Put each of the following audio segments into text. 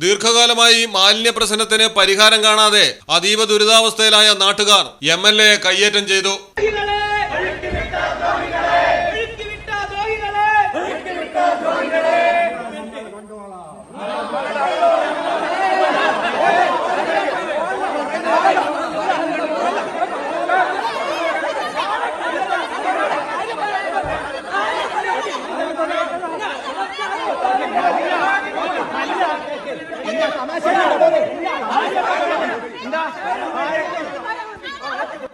ദീർഘകാലമായി മാലിന്യ പ്രശ്നത്തിന് പരിഹാരം കാണാതെ അതീവ ദുരിതാവസ്ഥയിലായ നാട്ടുകാർ എം എൽ എ കയ്യേറ്റം ചെയ്തു.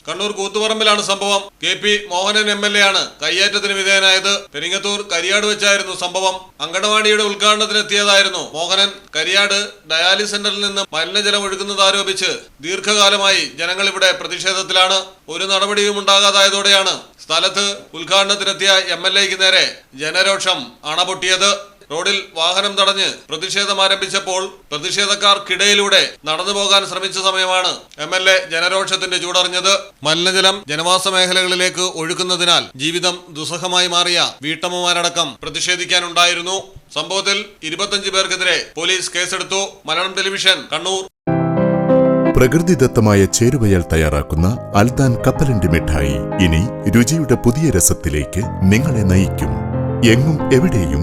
കണ്ണൂർ കൂത്തുപറമ്പിലാണ് സംഭവം. K P Mohanan M L A ആണ് കയ്യേറ്റത്തിന് വിധേയനായത്. പെരിങ്ങത്തൂർ കരിയാട് വെച്ചായിരുന്നു സംഭവം. അങ്കണവാടിയുടെ ഉദ്ഘാടനത്തിനെത്തിയതായിരുന്നു മോഹനൻ. കരിയാട് ഡയാലിസ് സെന്ററിൽ നിന്ന് മലിനജലം ഒഴുകുന്നത് ആരോപിച്ച് ദീർഘകാലമായി ജനങ്ങൾ ഇവിടെ പ്രതിഷേധത്തിലാണ്. ഒരു നടപടിയും ഉണ്ടാകാതായതോടെയാണ് സ്ഥലത്ത് ഉദ്ഘാടനത്തിനെത്തിയ എം എൽ എക്ക് നേരെ ജനരോഷം അണപൊട്ടിയത്. റോഡിൽ വാഹനം തടഞ്ഞ് പ്രതിഷേധം ആരംഭിച്ചപ്പോൾ പ്രതിഷേധക്കാർക്കിടയിലൂടെ നടന്നു പോകാൻ ശ്രമിച്ച സമയമാണ് എം എൽ എ ജനരോഷത്തിന്റെ ചൂടറിഞ്ഞത്. മലിനജലം ജനവാസ മേഖലകളിലേക്ക് ഒഴുക്കുന്നതിനാൽ ജീവിതം ദുസ്സഹമായി മാറിയ വീട്ടമ്മമാരടക്കം പ്രതിഷേധിക്കാനുണ്ടായിരുന്നു. സംഭവത്തിൽ ഇരുപത്തഞ്ച് പേർക്കെതിരെ പോലീസ് കേസെടുത്തു. മലയാളം ടെലിവിഷൻ കണ്ണൂർ. പ്രകൃതിദത്തമായ ചേരുവയാൽ തയ്യാറാക്കുന്ന അൽദാൻ കപ്പലണ്ടി മിഠായി. ഇനി രുചിയുടെ പുതിയ രസത്തിലേക്ക് നിങ്ങളെ നയിക്കും. എങ്ങും എവിടെയും